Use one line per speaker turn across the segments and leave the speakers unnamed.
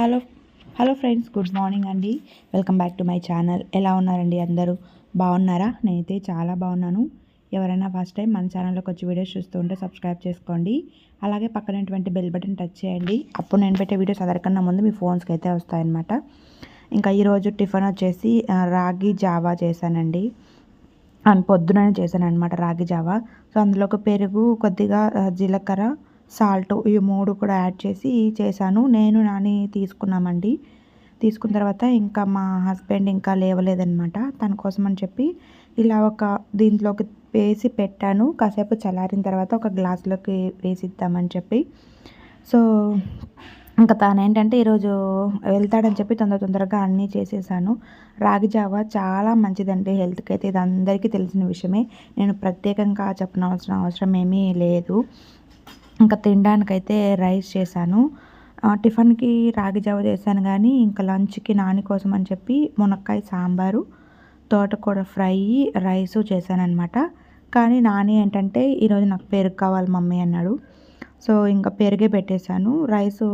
Hello hello friends good morning అండి. Welcome back to my channel. ఎలా ఉన్నారండి అందరూ? బాగున్నారా? నేనైతే చాలా బాగున్నాను. ఎవరైనా ఫస్ట్ టైం మన ఛానల్లోకి వచ్చి వీడియోస్ చూస్తూ ఉంటే సబ్స్క్రైబ్ చేసుకోండి. అలాగే పక్కనటువంటి బెల్ బటన్ టచ్ చేయండి. అప్పుడు నేను పెట్టే వీడియోస్ అందరికన్నా ముందు మీ ఫోన్స్కి అయితే వస్తాయన్నమాట. ఇంకా ఈరోజు టిఫిన్ వచ్చేసి రాగి జావా చేశానండి. అండ్ పొద్దుననే చేశాను అనమాట రాగి జావా. సో అందులోకి పెరుగు కొద్దిగా జీలకర్ర సాల్ట్ ఈ మూడు కూడా యాడ్ చేసి చేశాను. నేను నాని తీసుకున్నామండి. తీసుకున్న తర్వాత ఇంకా మా హస్బెండ్ ఇంకా లేవలేదనమాట తన కోసం అని చెప్పి ఇలా ఒక దీంట్లోకి వేసి పెట్టాను. కాసేపు చల్లారిన తర్వాత ఒక గ్లాస్లోకి వేసి ఇద్దామని చెప్పి. సో ఇంకా తను ఏంటంటే ఈరోజు వెళ్తాడని చెప్పి తొందర తొందరగా అన్నీ చేసేసాను. రాగి జావ చాలా మంచిదండి హెల్త్కి అయితే ఇది అందరికీ తెలిసిన విషయమే. నేను ప్రత్యేకంగా చెప్పనవసరం అవసరం ఏమీ లేదు. ఇంకా తినడానికైతే రైస్ చేశాను. టిఫిన్కి రాగి జావ చేశాను కానీ ఇంకా లంచ్కి నాని కోసం అని చెప్పి మునక్కాయ సాంబారు తోటకూర ఫ్రై రైస్ చేశానమాట కానీ నాని ఏంటంటే ఈరోజు నాకు పెరుగు కావాలి మమ్మీ అన్నాడు. సో ఇంకా పెరిగే పెట్టేశాను. రైస్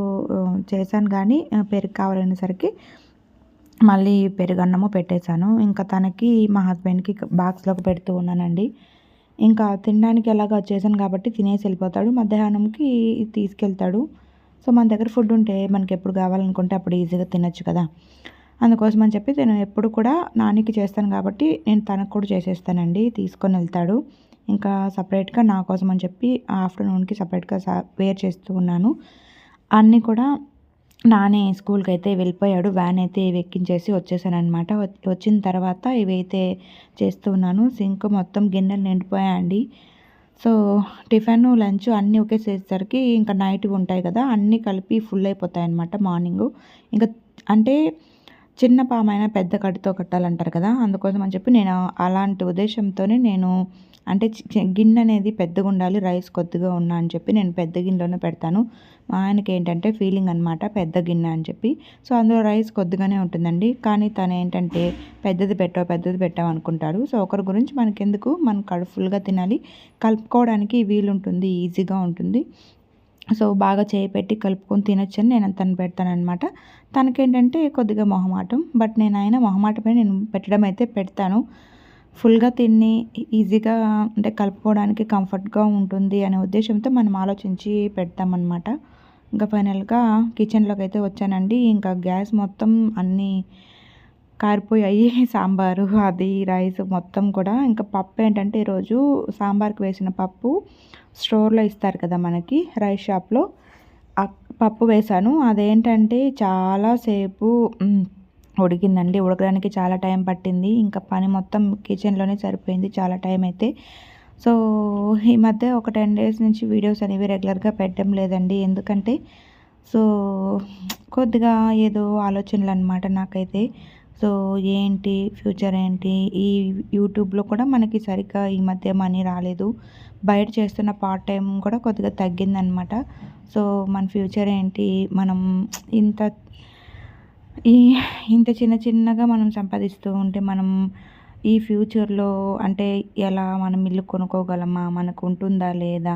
చేశాను కానీ పెరుగు కావాలనేసరికి మళ్ళీ పెరుగన్నము పెట్టేశాను. ఇంకా తనకి మా హస్బెండ్కి బాక్స్లోకి పెడుతూ ఉన్నానండి. ఇంకా తినడానికి ఎలాగ వచ్చేసాను కాబట్టి తినేసి వెళ్ళిపోతాడు. మధ్యాహ్నంకి తీసుకెళ్తాడు. సో మన దగ్గర ఫుడ్ ఉంటే మనకి ఎప్పుడు కావాలనుకుంటే అప్పుడు ఈజీగా తినొచ్చు కదా. అందుకోసం అని చెప్పి నేను ఎప్పుడు కూడా నానికి చేస్తాను కాబట్టి నేను తనకు కూడా చేసేస్తానండి. తీసుకొని వెళ్తాడు. ఇంకా సపరేట్గా నా కోసం అని చెప్పి ఆఫ్టర్నూన్కి సపరేట్గా వేర్ చేస్తూ ఉన్నాను. అన్నీ కూడా నానే స్కూల్కి అయితే వెళ్ళిపోయాడు వ్యాన్ అయితే ఎక్కించేసి వచ్చేసాను అనమాట వచ్చిన తర్వాత ఇవైతే చేస్తూ ఉన్నాను. సింక్ మొత్తం గిన్నెలు నిండిపోయాయండి. సో టిఫిన్ లంచ్ అన్నీ ఒకేసేసరికి ఇంకా నైట్ ఉంటాయి కదా అన్నీ కలిపి ఫుల్ అయిపోతాయి అనమాట మార్నింగ్. ఇంకా అంటే చిన్న పామైనా పెద్ద కడితో కట్టాలంటారు కదా అందుకోసం అని చెప్పి నేను అలాంటి ఉద్దేశంతోనే నేను అంటే గిన్నె అనేది పెద్దగా ఉండాలి రైస్ కొద్దిగా ఉన్నా అని చెప్పి నేను పెద్ద గిన్నెలోనే పెడతాను. మా ఆయనకి ఏంటంటే ఫీలింగ్ అనమాట పెద్ద గిన్నె అని చెప్పి. సో అందులో రైస్ కొద్దిగానే ఉంటుందండి. కానీ తను ఏంటంటే పెద్దది పెట్టావు పెద్దది పెట్టావు అనుకుంటాడు. సో ఒకరి గురించి మనకెందుకు? మనం కడుఫుల్గా తినాలి. కలుపుకోవడానికి వీలుంటుంది ఈజీగా ఉంటుంది. సో బాగా చేయి పెట్టి కలుపుకొని తినొచ్చని నేను తను పెడతానమాట తనకేంటంటే కొద్దిగా మొహమాటం. బట్ నేను ఆయన మొహమాటమే నేను పెట్టడం అయితే పెడతాను. ఫుల్గా తిని ఈజీగా అంటే కలుపుకోవడానికి కంఫర్ట్గా ఉంటుంది అనే ఉద్దేశంతో మనం ఆలోచించి పెడతామన్నమాట. ఇంకా ఫైనల్గా కిచెన్లోకి అయితే వచ్చానండి. ఇంకా గ్యాస్ మొత్తం అన్నీ కారిపోయాయి సాంబారు అది రైస్ మొత్తం కూడా. ఇంకా పప్పు ఏంటంటే ఈరోజు సాంబార్కి వేసిన పప్పు స్టోర్లో ఇస్తారు కదా మనకి రైస్ షాప్లో. పప్పు వేశాను. అదేంటంటే చాలాసేపు ఉడికిందండి. ఉడకడానికి చాలా టైం పట్టింది. ఇంకా పని మొత్తం కిచెన్లోనే సరిపోయింది చాలా టైం అయితే. సో ఈ మధ్య ఒక టెన్ డేస్ నుంచి వీడియోస్ అనేవి రెగ్యులర్గా పెట్టడం లేదండి. ఎందుకంటే సో కొద్దిగా ఏదో ఆలోచనలు అనమాట నాకైతే. సో ఏంటి ఫ్యూచర్ ఏంటి? ఈ యూట్యూబ్లో కూడా మనకి సరిగ్గా ఈ మధ్య మనీ రాలేదు. బయట చేస్తున్న పార్ట్ టైం కూడా కొద్దిగా తగ్గిందనమాట సో మన ఫ్యూచర్ ఏంటి? మనం ఇంత ఈ ఇంత చిన్న చిన్నగా మనం సంపాదిస్తూ ఉంటే మనం ఈ ఫ్యూచర్లో అంటే ఎలా మనం ఇల్లు కొనుక్కోగలమా? మనకు ఉంటుందా లేదా?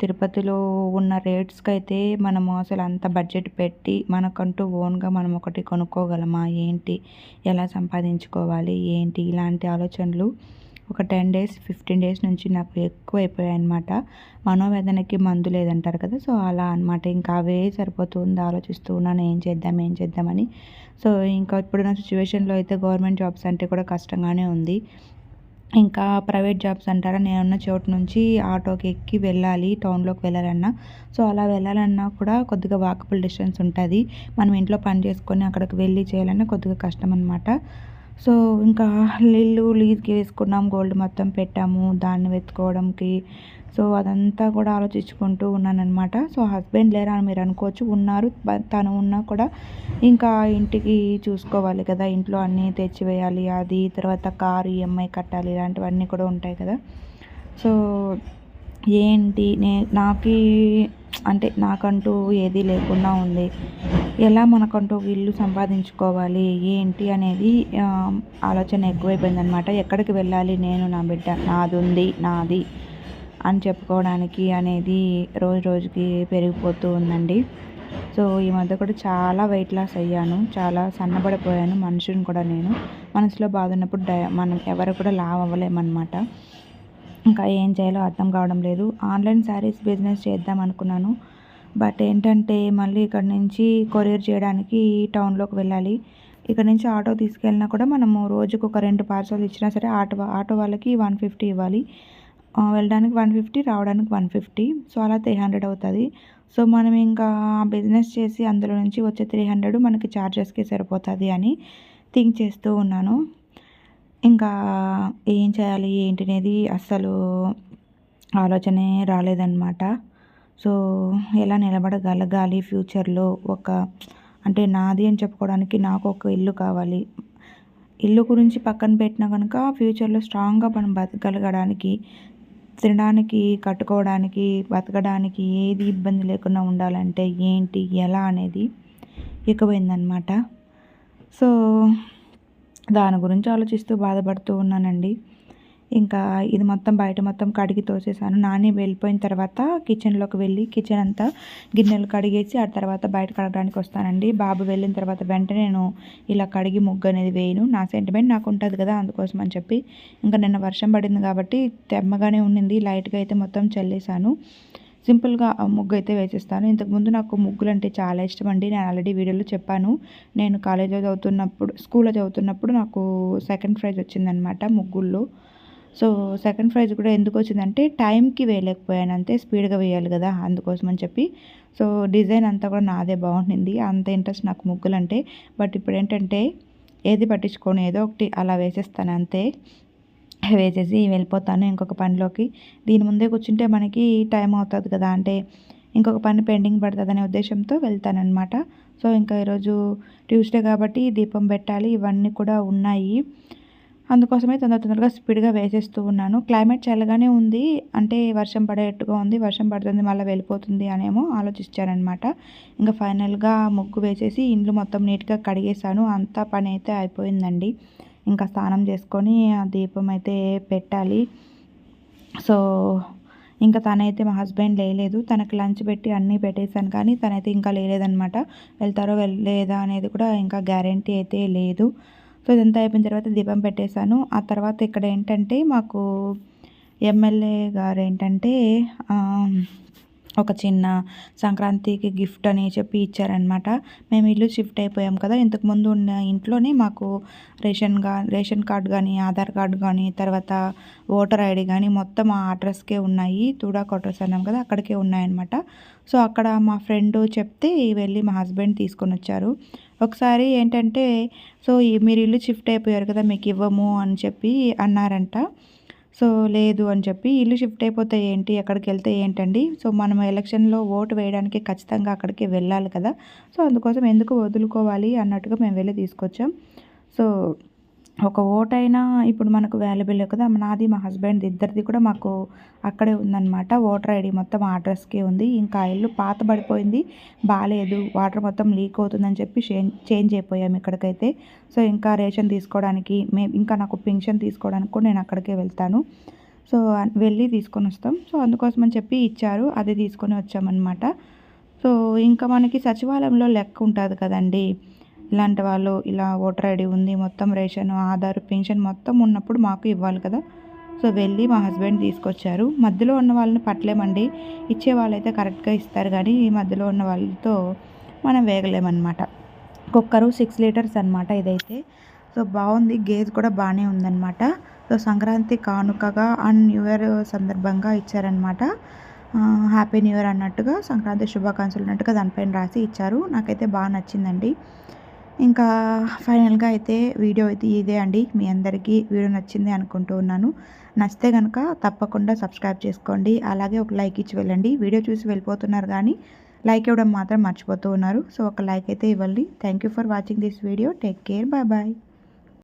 తిరుపతిలో ఉన్న రేట్స్కి అయితే మనము అసలు అంత బడ్జెట్ పెట్టి మనకంటూ ఓన్గా మనం ఒకటి కొనుక్కోగలమా? ఏంటి? ఎలా సంపాదించుకోవాలి? ఏంటి? ఇలాంటి ఆలోచనలు ఒక టెన్ డేస్ ఫిఫ్టీన్ డేస్ నుంచి నాకు ఎక్కువ అయిపోయాయి అనమాట మనోవేదనకి మందు లేదంటారు కదా? సో అలా అనమాట ఇంకా అవే సరిపోతుంది ఆలోచిస్తూ ఉన్నాను ఏం చేద్దాం ఏం చేద్దామని. సో ఇంకా ఇప్పుడున్న సిచ్యువేషన్లో అయితే గవర్నమెంట్ జాబ్స్ అంటే కూడా కష్టంగానే ఉంది. ఇంకా ప్రైవేట్ జాబ్స్ అంటారా? నేనున్న చోటు నుంచి ఆటోకి ఎక్కి వెళ్ళాలి టౌన్లోకి వెళ్ళాలన్నా. సో అలా వెళ్ళాలన్నా కూడా కొద్దిగా వాకబుల్ డిస్టెన్స్ ఉంటుంది. మనం ఇంట్లో పని చేసుకొని అక్కడికి వెళ్ళి చేయాలన్నా కొద్దిగా కష్టం అనమాట సో ఇంకా ఇల్లు లీజ్కి వేసుకున్నాం గోల్డ్ మొత్తం పెట్టాము దాన్ని వెతుకోవడంకి సో అదంతా కూడా ఆలోచించుకుంటూ ఉన్నానమాట సో హస్బెండ్ లేరా అని మీరు అనుకోవచ్చు. ఉన్నారు తను ఉన్నా కూడా ఇంకా ఇంటికి చూసుకోవాలి కదా. ఇంట్లో అన్నీ తెచ్చివేయాలి అది తర్వాత కారు ఈఎంఐ కట్టాలి ఇలాంటివన్నీ కూడా ఉంటాయి కదా. సో ఏంటి నే నాకు అంటే నాకంటూ ఏది లేకుండా ఉంది. ఎలా మనకంటూ ఇల్లు సంపాదించుకోవాలి ఏంటి అనేది ఆలోచన ఎక్కువైపోయింది అనమాట ఎక్కడికి వెళ్ళాలి నేను నా బిడ్డ నాది ఉంది నాది అని చెప్పుకోవడానికి అనేది రోజు రోజుకి పెరిగిపోతూ ఉందండి. సో ఈ మధ్య కూడా చాలా వెయిట్ లాస్ అయ్యాను. చాలా సన్నబడిపోయాను మనిషిని కూడా నేను. మనసులో బాధ ఉన్నప్పుడు డై మనం ఎవరు కూడా లావ్ అవ్వలేమన్నమాట. ఇంకా ఏం చేయాలో అర్థం కావడం లేదు. ఆన్లైన్ శారీస్ బిజినెస్ చేద్దాం అనుకున్నాను బట్ ఏంటంటే మళ్ళీ ఇక్కడ నుంచి కొరియర్ చేయడానికి టౌన్లోకి వెళ్ళాలి. ఇక్కడ నుంచి ఆటో తీసుకెళ్ళినా కూడా మనము రోజుకు ఒక రెండు పార్సల్ ఇచ్చినా సరే ఆటో ఆటో వాళ్ళకి వన్ ఫిఫ్టీ ఇవ్వాలి. వెళ్ళడానికి వన్ ఫిఫ్టీ రావడానికి వన్ ఫిఫ్టీ. సో అలా త్రీ హండ్రెడ్ అవుతుంది. సో మనం ఇంకా బిజినెస్ చేసి అందులో నుంచి వచ్చే త్రీ హండ్రెడ్ మనకి ఛార్జెస్కి సరిపోతుంది అని థింక్ చేస్తూ ఉన్నాను. ఇంకా ఏం చేయాలి ఏంటి అనేది అస్సలు ఆలోచనే రాలేదన్నమాట. సో ఎలా నిలబడగలగాలి ఫ్యూచర్లో ఒక అంటే నాది అని చెప్పుకోవడానికి నాకు ఒక ఇల్లు కావాలి. ఇల్లు గురించి పక్కన పెట్టినా కనుక ఫ్యూచర్లో స్ట్రాంగ్గా మనం బతకగలగడానికి తినడానికి కట్టుకోవడానికి బతకడానికి ఏది ఇబ్బంది లేకుండా ఉండాలంటే ఏంటి ఎలా అనేది ఎక్కువైందనమాట సో దాని గురించి ఆలోచిస్తూ బాధపడుతూ ఉన్నానండి. ఇంకా ఇది మొత్తం బయట మొత్తం కడిగి తోసేసాను. నాని వెళ్ళిపోయిన తర్వాత కిచెన్లోకి వెళ్ళి కిచెన్ అంతా గిన్నెలు కడిగేసి ఆ తర్వాత బయట కడగడానికి వస్తానండి. బాబు వెళ్ళిన తర్వాత వెంటనే నేను ఇలా కడిగి ముగ్గు అనేది వేయను. నా సెంటిమెంట్ నాకు ఉంటుంది కదా అందుకోసం అని చెప్పి. ఇంకా నిన్న వర్షం పడింది కాబట్టి తెమ్మగానే ఉండింది. లైట్గా అయితే మొత్తం చల్లేసాను. సింపుల్గా ముగ్గు అయితే వేసేస్తాను. ఇంతకుముందు నాకు ముగ్గులు అంటే చాలా ఇష్టం అండి. నేను ఆల్రెడీ వీడియోలో చెప్పాను. నేను కాలేజ్లో చదువుతున్నప్పుడు స్కూల్లో చదువుతున్నప్పుడు నాకు సెకండ్ ప్రైజ్ వచ్చిందనమాట ముగ్గుల్లో. సో సెకండ్ ప్రైజ్ కూడా ఎందుకు వచ్చిందంటే టైంకి వేయలేకపోయాను. అంతే స్పీడ్గా వేయాలి కదా అందుకోసం అని చెప్పి. సో డిజైన్ అంతా కూడా నాదే బాగుంటుంది. అంత ఇంట్రెస్ట్ నాకు ముగ్గులు అంటే బట్ ఇప్పుడు ఏంటంటే ఏది పట్టించుకొని ఏదో ఒకటి అలా వేసేస్తాను అంతే. వేసేసి వెళ్ళిపోతాను ఇంకొక పనిలోకి. దీని ముందే కూర్చుంటే మనకి టైం అవుతుంది కదా అంటే ఇంకొక పని పెండింగ్ పడుతుంది అనే ఉద్దేశంతో వెళ్తానమాట సో ఇంకా ఈరోజు ట్యూస్డే కాబట్టి దీపం పెట్టాలి. ఇవన్నీ కూడా ఉన్నాయి. అందుకోసమే తొందర తొందరగా స్పీడ్గా వేసేస్తూ ఉన్నాను. క్లైమేట్ చల్లగానే ఉంది. అంటే వర్షం పడేట్టుగా ఉంది. వర్షం పడుతుంది మళ్ళీ వెళ్ళిపోతుంది అనేమో ఆలోచించారనమాట ఇంకా ఫైనల్గా ముగ్గు వేసేసి ఇండ్లు మొత్తం నీట్గా కడిగేసాను అంతా పని అయితే అయిపోయిందండి. ఇంకా స్నానం చేసుకొని ఆ దీపం అయితే పెట్టాలి. సో ఇంకా తనైతే మా హస్బెండ్ లేలేదు. తనకు లంచ్ పెట్టి అన్నీ పెట్టేశాను కానీ తనైతే ఇంకా లేదనమాట వెళ్తారో వెళ్ళలేదా అనేది కూడా ఇంకా గ్యారంటీ అయితే లేదు. సో ఇదంతా అయిపోయిన తర్వాత దీపం పెట్టేశాను. ఆ తర్వాత ఇక్కడ ఏంటంటే మాకు ఎమ్మెల్యే గారు ఏంటంటే ఒక చిన్న సంక్రాంతికి గిఫ్ట్ అని చెప్పి ఇచ్చారనమాట మేము ఇల్లు షిఫ్ట్ అయిపోయాం కదా. ఇంతకుముందు ఉన్న ఇంట్లోనే మాకు రేషన్గా రేషన్ కార్డ్ కానీ ఆధార్ కార్డు కానీ తర్వాత ఓటర్ ఐడి కానీ మొత్తం ఆ అడ్రస్కే ఉన్నాయి. తూడా క్వార్టర్స్ అన్నాం కదా అక్కడికే ఉన్నాయన్నమాట. సో అక్కడ మా ఫ్రెండ్ చెప్తే వెళ్ళి మా హస్బెండ్ తీసుకొని వచ్చారు. ఒకసారి ఏంటంటే సో మీరు ఇల్లు షిఫ్ట్ అయిపోయారు కదా మీకు ఇవ్వము అని చెప్పి అన్నారంట. సో లేదు అని చెప్పి ఇల్లు షిఫ్ట్ అయిపోతే ఏంటి ఎక్కడికి వెళ్తే ఏంటండి? సో మనం ఎలక్షన్లో ఓటు వేయడానికి ఖచ్చితంగా అక్కడికి వెళ్ళాలి కదా. సో అందుకోసం ఎందుకు వదులుకోవాలి అన్నట్టుగా మేము వెళ్ళి తీసుకొచ్చాం. సో ఒక ఓటైనా ఇప్పుడు మనకు అవైలబుల్ కదా నాది మా హస్బెండ్ ఇద్దరిది కూడా మాకు అక్కడే ఉందన్నమాట. ఓటర్ ఐడి మొత్తం ఆ అడ్రస్కే ఉంది. ఇంకా ఇల్లు పాత పడిపోయింది. బాగాలేదు వాటర్ మొత్తం లీక్ అవుతుందని చెప్పి చేంజ్ అయిపోయాము ఇక్కడికైతే. సో ఇంకా రేషన్ తీసుకోవడానికి మే ఇంకా నాకు పెన్షన్ తీసుకోవడానికి కూడా నేను అక్కడికే వెళ్తాను. సో వెళ్ళి తీసుకొని వస్తాం. సో అందుకోసం అని చెప్పి ఇచ్చారు. అది తీసుకొని వచ్చామన్నమాట. సో ఇంకా మనకి సచివాలయంలో లెక్క ఉంటుంది కదండీ. ఇలాంటి వాళ్ళు ఇలా ఓటర్ ఐడి ఉంది మొత్తం రేషన్ ఆధార్ పెన్షన్ మొత్తం ఉన్నప్పుడు మాకు ఇవ్వాలి కదా. సో వెళ్ళి మా హస్బెండ్ తీసుకొచ్చారు. మధ్యలో ఉన్న వాళ్ళని పట్టలేమండి. ఇచ్చే వాళ్ళైతే కరెక్ట్గా ఇస్తారు కానీ ఈ మధ్యలో ఉన్న వాళ్ళతో మనం వేగలేమన్నమాట. కుక్కరు సిక్స్ లీటర్స్ అనమాట ఇదైతే. సో బాగుంది. గేజ్ కూడా బాగానే ఉందన్నమాట. సో సంక్రాంతి కానుకగా అండ్ న్యూ ఇయర్ సందర్భంగా ఇచ్చారనమాట హ్యాపీ న్యూ ఇయర్ అన్నట్టుగా సంక్రాంతి శుభాకాంక్షలు అన్నట్టుగా దానిపైన రాసి ఇచ్చారు. నాకైతే బాగా నచ్చిందండి. ఇంకా ఫైనల్గా అయితే వీడియో అయితే ఇదే అండి. మీ అందరికీ వీడియో నచ్చింది అనుకుంటూ ఉన్నాను. నచ్చితే కనుక తప్పకుండా సబ్స్క్రైబ్ చేసుకోండి. అలాగే ఒక లైక్ ఇచ్చి వెళ్ళండి. వీడియో చూసి వెళ్ళిపోతున్నారు కానీ లైక్ ఇవ్వడం మాత్రం మర్చిపోతూ ఉన్నారు. సో ఒక లైక్ అయితే ఇవ్వండి. Thank you for watching this video. Take care. Bye bye.